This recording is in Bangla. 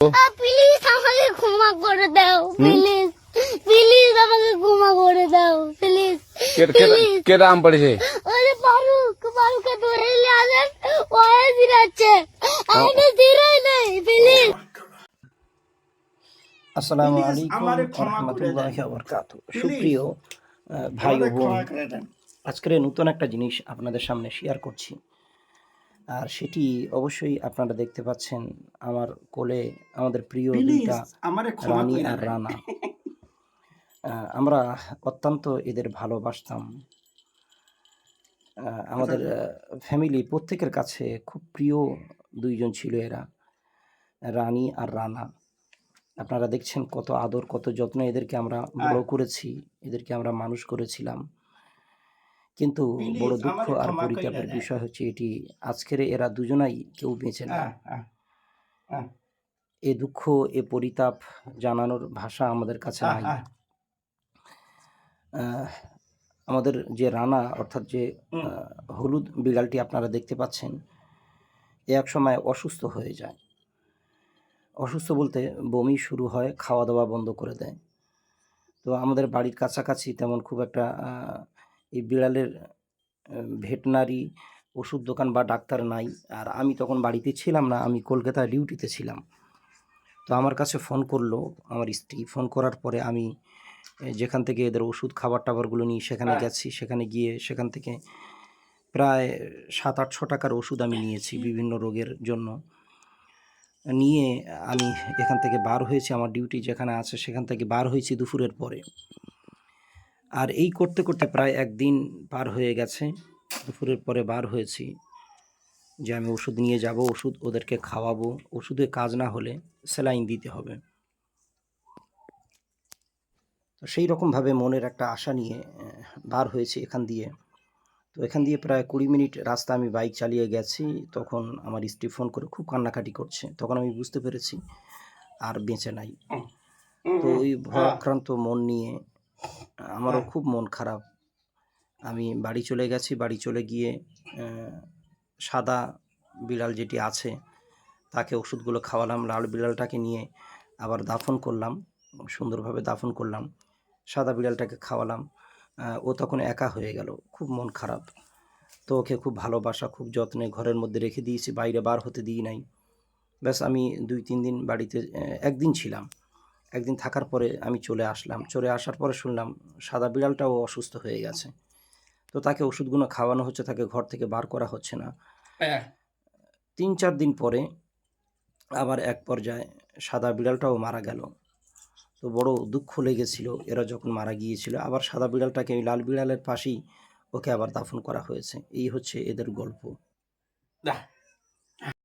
প্লিজ আমাকে ক্ষমা করে দাও প্লিজ প্লিজ আমাকে ক্ষমা করে দাও প্লিজ কেটা কেটা কেটা পড়েছে? ওরে ফারুক ফারুককে ধরে নিয়ে আসেন ওয়ে দিরাচ্ছে আমি দিরাই নাই প্লিজ আসসালামু আলাইকুম আমারে ক্ষমা করে দেন। রহমতুল্লাহি ওয়া বারাকাতুহু সুপ্রিয় ভাই ও বোন আজকের নতুন একটা জিনিস আপনাদের সামনে শেয়ার করছি। আর সেটি অবশ্যই আপনারা দেখতে পাচ্ছেন আমার কোলে আমাদের প্রিয় দুইটা রানী আর রানা। আমরা অত্যন্ত এদের ভালোবাসতাম। আমাদের ফ্যামিলি প্রত্যেকের কাছে খুব প্রিয় দুইজন ছিল এরা রানী আর রানা। আপনারা দেখছেন কত আদর কত যত্ন এদেরকে আমরা বড় করেছি এদেরকে আমরা মানুষ করেছিলাম। কিন্তু বড় দুঃখ আর পরিতাপের বিষয় হচ্ছে এটি আজকের এরা দুজনাই কেউ বেঁচে না। হ্যাঁ, হ্যাঁ, হ্যাঁ, এ দুঃখ এ পরিতাপ জানানোর ভাষা আমাদের কাছে নাই। আমাদের যে রানা অর্থাৎ যে হলুদ বিড়ালটি আপনারা দেখতে পাচ্ছেন এ এক সময় অসুস্থ হয়ে যায়। অসুস্থ বলতে বমি শুরু হয় খাওয়া দাওয়া বন্ধ করে দেয়। তো আমাদের বাড়ির কাছাকাছি তেমন খুব একটা এই বিড়ালের ভেটনারি ওষুধ দোকান বা ডাক্তার নাই। আর আমি তখন বাড়িতে ছিলাম না আমি কলকাতায় ডিউটিতে ছিলাম। তো আমার কাছে ফোন করল আমার স্ত্রী। ফোন করার পরে আমি যেখান থেকে এদের ওষুধ খাবার টাবারগুলো নিয়ে সেখানে হ্যাঁ। গেছি সেখানে গিয়ে সেখান থেকে প্রায় সাত আটশো টাকার ওষুধ আমি নিয়েছি বিভিন্ন রোগের জন্য। নিয়ে আমি এখান থেকে বার হয়েছি। আমার ডিউটি যেখানে আছে সেখান থেকে বার হয়েছি দুপুরের পরে। আর এই করতে করতে প্রায় একদিন পার হয়ে গেছে। দুপুরের পরে বার হয়েছি যে আমি ওষুধ নিয়ে যাব ওষুধ ওদেরকে খাওয়াবো। ওষুধে কাজ না হলে স্যালাইন দিতে হবে। তো সেই রকমভাবে মনের একটা আশা নিয়ে বার হয়েছি এখান দিয়ে। তো এখান দিয়ে প্রায় কুড়ি মিনিট রাস্তা আমি বাইক চালিয়ে গেছি। তখন আমার স্ত্রী ফোন করে খুব কান্নাকাটি করছে। তখন আমি বুঝতে পেরেছি আর বেঁচে নাই। তো ওই ভয়াক্রান্ত মন নিয়ে আমারও খুব মন খারাপ। আমি বাড়ি চলে গেছি বাড়ি চলে গিয়ে সাদা বিড়াল যেটি আছে তাকে ওষুধগুলো খাওয়ালাম লাল বিড়ালটাকে নিয়ে আবার দাফন করলাম সুন্দরভাবে দাফন করলাম সাদা বিড়ালটাকে খাওয়ালাম ও তখন একা হয়ে গেল খুব মন খারাপ। তো ওকে খুব ভালোবাসা খুব যত্নে ঘরের মধ্যে রেখে দিয়েছি বাইরে বার হতে দিই নাই। ব্যাস আমি দুই তিন দিন বাড়িতে একদিন ছিলাম। একদিন থাকার পরে আমি চলে আসলাম। চলে আসার পরে শুনলাম সাদা বিড়ালটাও অসুস্থ হয়ে গেছে। তো তাকে ওষুধগুলো খাওয়ানো হচ্ছে তাকে ঘর থেকে বার করা হচ্ছে না। হ্যাঁ, তিন চার দিন পরে আবার এক পর্যায়ে সাদা বিড়ালটাও মারা গেল। তো বড় দুঃখ লেগেছিল এরা যখন মারা গিয়েছিল আবার সাদা বিড়ালটাকে ওই লাল বিড়ালের পাশেই ওকে আবার দাফন করা হয়েছে। এই হচ্ছে এদের গল্প।